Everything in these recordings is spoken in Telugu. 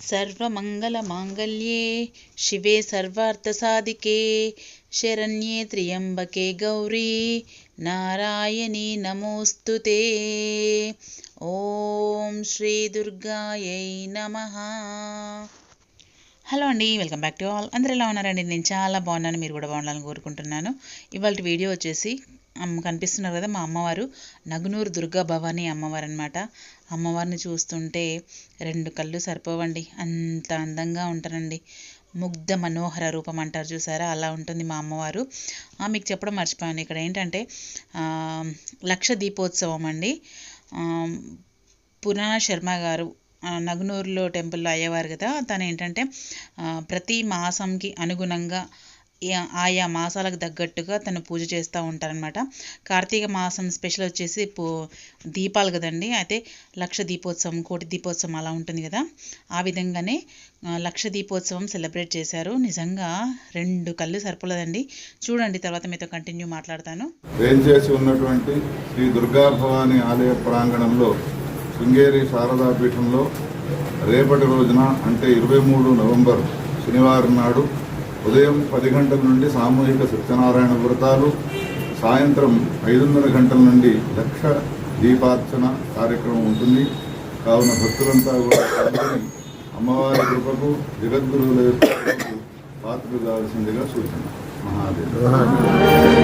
सर्वमङ्गलमाङ्गल्ये शिवे सर्वार्थसाधिके शरण्ये त्र्यम्बके गौरी नारायणी नमोऽस्तु ते ఓం శ్రీ దుర్గాయై నమ హలో అండి వెల్కమ్ బ్యాక్ టు ఆల్ అందరూ ఎలా ఉన్నారండి నేను చాలా బాగున్నాను మీరు కూడా బాగుండాలని కోరుకుంటున్నాను ఇవాళ వీడియో వచ్చేసి అమ్మ కనిపిస్తున్నారు కదా మా అమ్మవారు నగునూరు దుర్గా భవానీ అమ్మవారు అనమాట అమ్మవారిని చూస్తుంటే రెండు కళ్ళు సరిపోవండి. అంత అందంగా ఉంటారండి. ముగ్ధ మనోహర రూపం అంటారు చూసారా? అలా ఉంటుంది మా అమ్మవారు. మీకు చెప్పడం మర్చిపోయాను. ఇక్కడ ఏంటంటే లక్ష దీపోత్సవం అండి. పురాణ శర్మ గారు నగునూరులో టెంపుల్లో అయ్యేవారు కదా తను ఏంటంటే ప్రతి మాసంకి అనుగుణంగా ఆయా మాసాలకు తగ్గట్టుగా తను పూజ చేస్తూ ఉంటారనమాట కార్తీక మాసం స్పెషల్ వచ్చేసి పూ దీపాలు కదండి. అయితే లక్ష దీపోత్సవం కోటి దీపోత్సవం అలా ఉంటుంది కదా. ఆ విధంగానే లక్ష దీపోత్సవం సెలబ్రేట్ చేశారు. నిజంగా రెండు కళ్ళు సరిపోలేదండి. చూడండి తర్వాత మీతో కంటిన్యూ మాట్లాడతాను. చేసి ఉన్నటువంటి శ్రీ దుర్గా భవాని ఆలయ ప్రాంగణంలో శృంగేరి శారదాపీఠంలో రేపటి రోజున అంటే ఇరవై మూడు నవంబర్ శనివారం నాడు ఉదయం పది గంటల నుండి సామూహిక సత్యనారాయణ వ్రతాలు సాయంత్రం ఐదున్నర గంటల నుండి లక్ష దీపార్చన కార్యక్రమం ఉంటుంది. కావున భక్తులంతా కూడా అమ్మవారి కృపకు జగద్గురువుల యొక్క పాత్రలు కావాల్సిందిగా సూచన మహాదేవ్.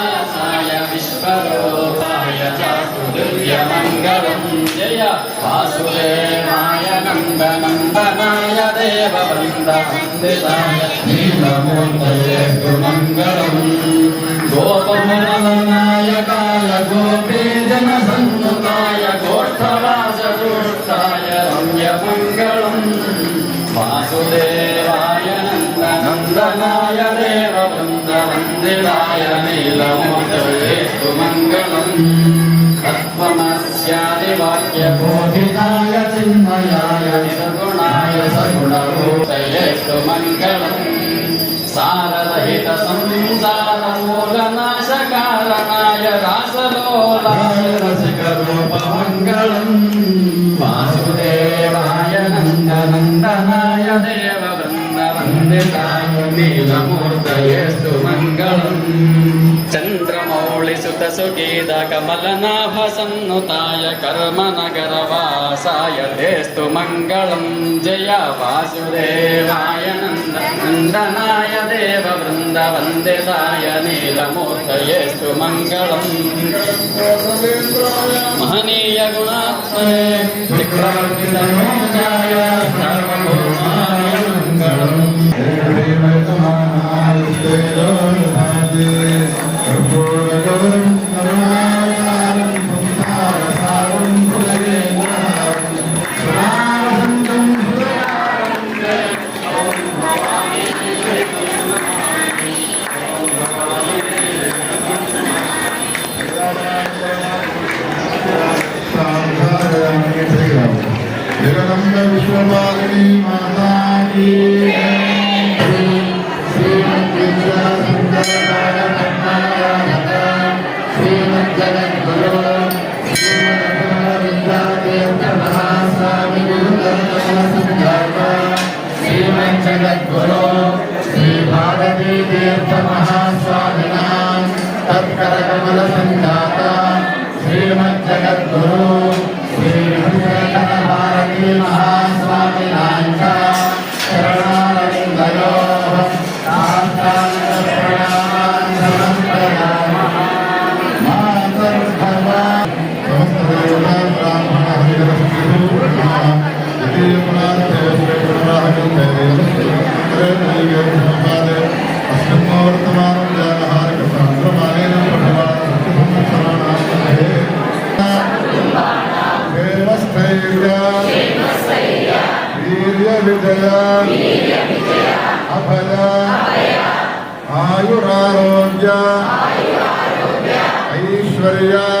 శాంతాయ నీలమూర్తయేస్తు మంగళం గోపమననాయకాయ గోపేజన సంతాయ గోష్ఠవాసగోష్ఠాయ రమ్య మంగళం వాసుదేవాయ నందనాయ దేవ వృందవందిరాయ నీలమూర్తయేస్తు చిన్మయా మంగళం సారరహిత సంసార మూల రాసలోల మంగళం వాసుదేవాయ నందనందనాయ దేవ బృందవందితాయ మంగళం చంద్ర चन्द्रमौळिसुतसुगीतकमलनाभसन्नुताय कर्मनगरवासाय तेस्तु मङ्गलम् जय वासुदेवाय नन्दनन्दनाय देववृन्दवन्दिताय नीलमूर्तयेस्तु मङ्गलम् महनीय र्पूर्णगौरं नमः శ్రీమజ్జగద్గురు విజయ. అభయ. ఆయురారోగ్య. ఐశ్వర్య.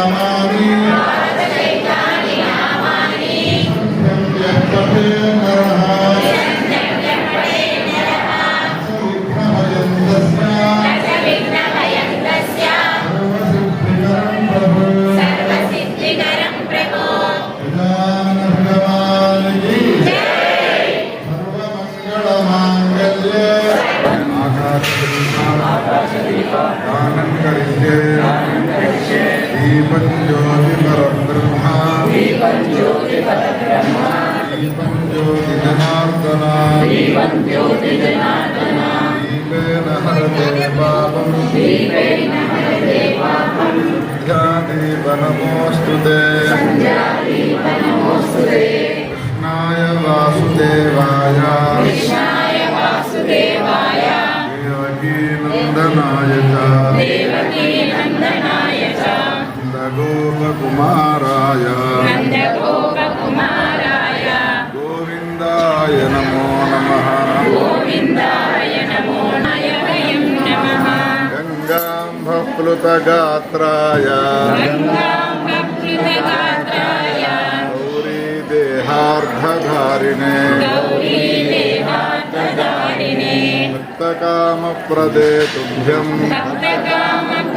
కుమారాయ. గోవిందాయ నమో నమ. గంగాంభప్లుతగాత్రాయ గౌరీ దేహార్ధధారిణే కామప్రదే తుభ్యం.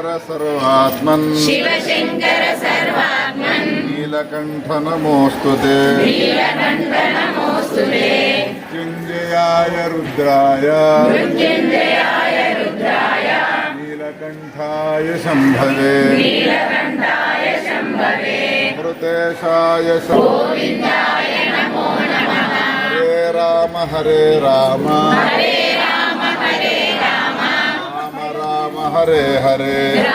शंकर सर्वात्मन्। शिव शंकर सर्वात्मन्। नीलकण्ठ नमोऽस्तु ते। नीलकण्ठ नमोऽस्तु रुद्राय। चिंजयाय रुद्राय। नीलकंठाय शंभवे। नीलकंठाय शंभवे। मृतेशाय गोविंदाय नमो नमः। हरे राम हरे राम। हरे हरे।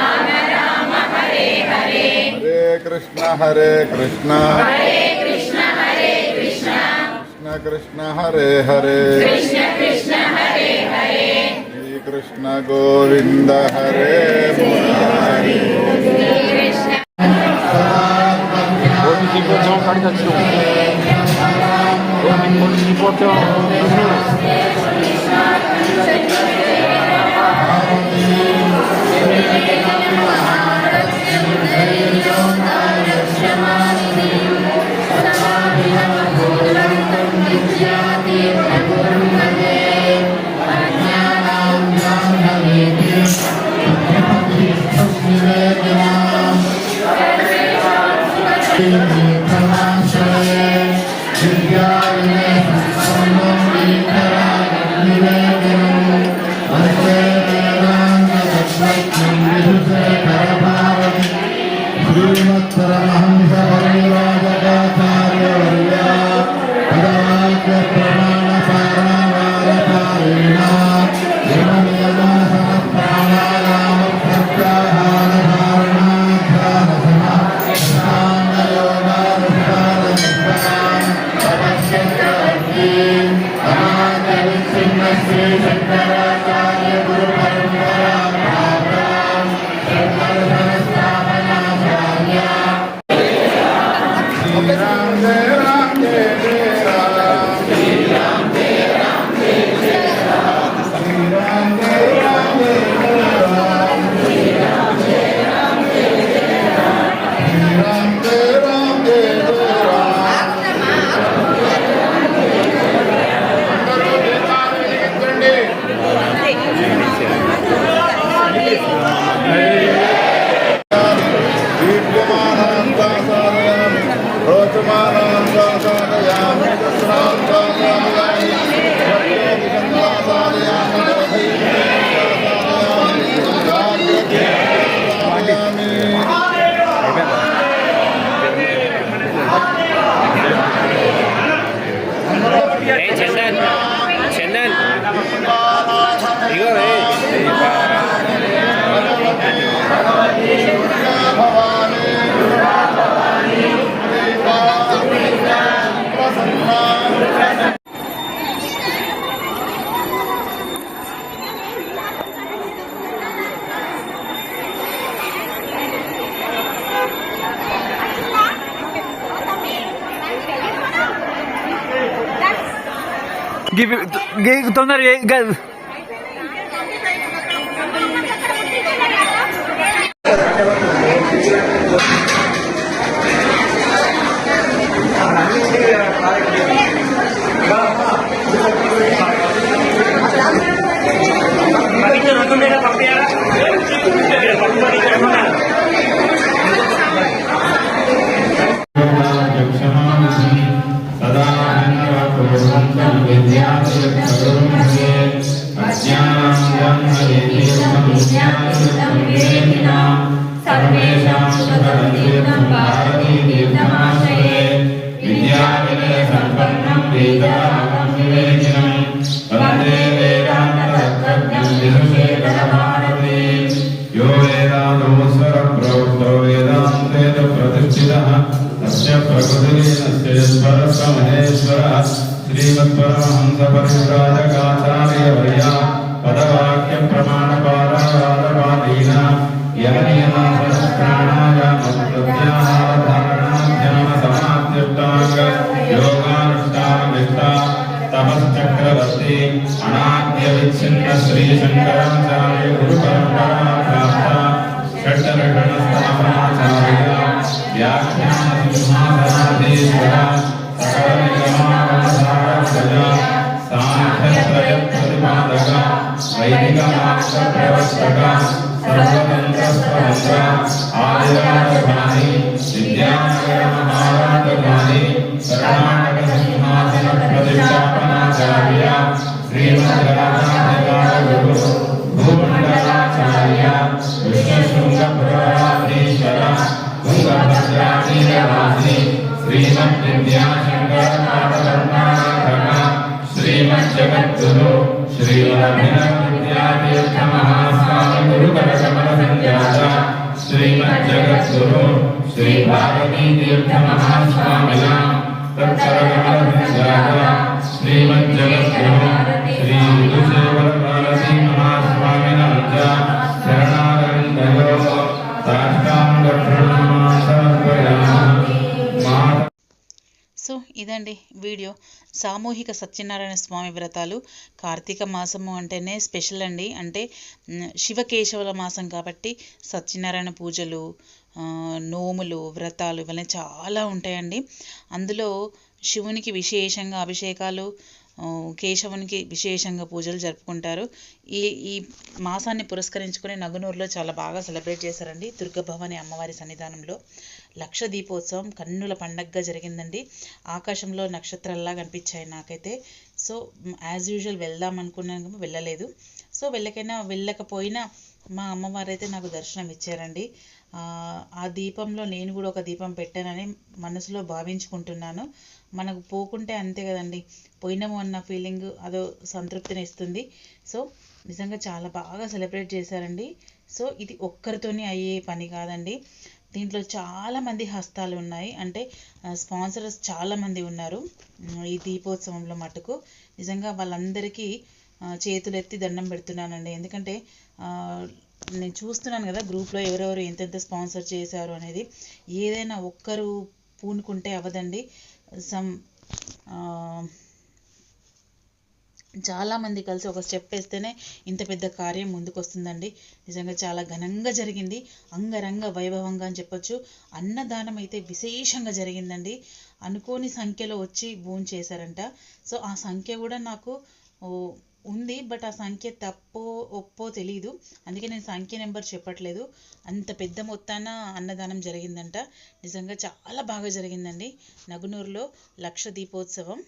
हरे कृष्ण हरे कृष्ण। कृष्ण कृष्ण। हरे हरे। कृष्ण हरे हरे। श्री कृष्ण गोविंद हरे मुरारी। శ్రీమత్పరమహంస తొందర Amen. श्रीचिन्न श्री शंकराचार्य गुरु परंपरा प्राप्त षट्चरण स्थापनाचार्य व्याख्यान सिंहासनाधीश्वर सकल निगमावसारजय सांख्यत्रय प्रतिपादक वैदिक मार्ग प्रवर्तक सर्वतंत्रस्वतंत्र आर्यवाणी विद्यानगर महाराष्ट्रवाणी कर्णाटक सिंहासन प्रतिष्ठापनाचार्य శ్రీమద్రాజాగరు భూమండలాచార్య విశ్వశృంగపురాణేశ్వర భూగభద్రాచీరవాసి శ్రీమద్ విద్యాశంకరకర్ణాకరణ శ్రీమద్ జగద్గురు శ్రీ అభినవిద్యాతీర్థ మహాస్వామి గురుకరకమల సంధ్యాత శ్రీమద్ శ్రీమజ్జగద్గురు శ్రీ మహాస్వామిన సాష్టాంగ సో ఇదండి వీడియో. సామూహిక సత్యనారాయణ స్వామి వ్రతాలు. కార్తీక మాసము అంటేనే స్పెషల్ అండి. అంటే శివకేశవుల మాసం కాబట్టి సత్యనారాయణ పూజలు నోములు వ్రతాలు ఇవన్నీ చాలా ఉంటాయండి. అందులో శివునికి విశేషంగా అభిషేకాలు కేశవునికి విశేషంగా పూజలు జరుపుకుంటారు. ఈ ఈ మాసాన్ని పురస్కరించుకొని నగునూరులో చాలా బాగా సెలబ్రేట్ చేశారండి దుర్గభవాని అమ్మవారి సన్నిధానంలో. లక్ష దీపోత్సవం కన్నుల పండగగా జరిగిందండి. ఆకాశంలో నక్షత్రాల్లా కనిపించాయి నాకైతే. సో యాజ్ యూజువల్ వెళ్దాం అనుకున్నాను వెళ్ళలేదు. సో వెళ్ళకైనా వెళ్ళకపోయినా మా అమ్మవారు అయితే నాకు దర్శనం ఇచ్చారండి. ఆ దీపంలో నేను కూడా ఒక దీపం పెట్టానని మనసులో భావించుకుంటున్నాను. మనకు పోకుంటే అంతే కదండి. పోయినాము అన్న ఫీలింగ్ అదో సంతృప్తిని ఇస్తుంది సో నిజంగా చాలా బాగా సెలబ్రేట్ చేశారండి. సో ఇది ఒక్కరితోనే అయ్యే పని కాదండి. దీంట్లో చాలా మంది హస్తాలు ఉన్నాయి. అంటే స్పాన్సర్స్ చాలామంది ఉన్నారు. ఈ దీపోత్సవంలో మటుకు. నిజంగా వాళ్ళందరికీ చేతులెత్తి దండం పెడుతున్నానండి. ఎందుకంటే నేను చూస్తున్నాను కదా గ్రూప్లో ఎవరెవరు ఎంతెంత స్పాన్సర్ చేశారు అనేది. ఏదైనా ఒక్కరు పూనుకుంటే అవ్వదండి. సమ్ చాలామంది కలిసి ఒక స్టెప్ వేస్తేనే ఇంత పెద్ద కార్యం ముందుకు వస్తుందండి నిజంగా చాలా ఘనంగా జరిగింది. అంగరంగ వైభవంగా అని చెప్పొచ్చు. అన్నదానం అయితే విశేషంగా జరిగిందండి. అనుకోని సంఖ్యలో వచ్చి భోజనం చేశారంట సో ఆ సంఖ్య కూడా నాకు ఓ, ఉంది బట్ ఆ సంఖ్య తప్పో ఒప్పో తెలియదు అందుకే నేను సంఖ్య నెంబర్ చెప్పట్లేదు. అంత పెద్ద మొత్తాన అన్నదానం జరిగిందంట. నిజంగా చాలా బాగా జరిగిందండి. నగునూరులో లక్ష దీపోత్సవం.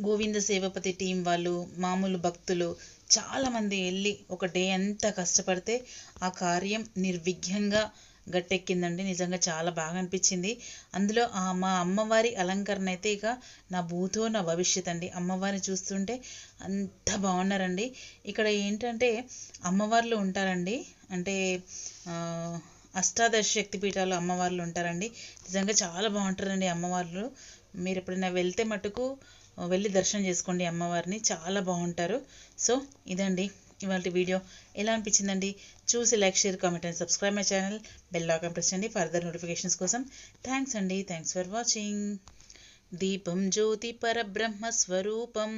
గోవింద సేవపతి టీం వాళ్ళు మామూలు భక్తులు చాలామంది వెళ్ళి ఒక డే అంతా కష్టపడితే ఆ కార్యం నిర్విఘ్నంగా గట్టెక్కిందండి. నిజంగా చాలా బాగా అనిపించింది. అందులో మా అమ్మవారి అలంకరణ అయితే ఇక నా భూతో నా భవిష్యత్ అండి. అమ్మవారిని చూస్తుంటే అంత బాగున్నారండి. ఇక్కడ ఏంటంటే అమ్మవార్లు ఉంటారండి. అంటే అష్టాదశ శక్తి పీఠాలు అమ్మవార్లు ఉంటారండి. నిజంగా చాలా బాగుంటారండి అమ్మవార్లు. మీరు ఎప్పుడైనా వెళ్తే మటుకు వెళ్ళి దర్శనం చేసుకోండి అమ్మవారిని. చాలా బాగుంటారు. సో ఇదండి. ఇవాళ వీడియో ఎలా అనిపించిందండి? చూసి like share comment and subscribe my channel. Bell icon press చేయండి ఫర్దర్ నోటిఫికేషన్స్ కోసం. థ్యాంక్స్ అండి. Thanks for watching. దీపం జ్యోతి పరబ్రహ్మ స్వరూపం.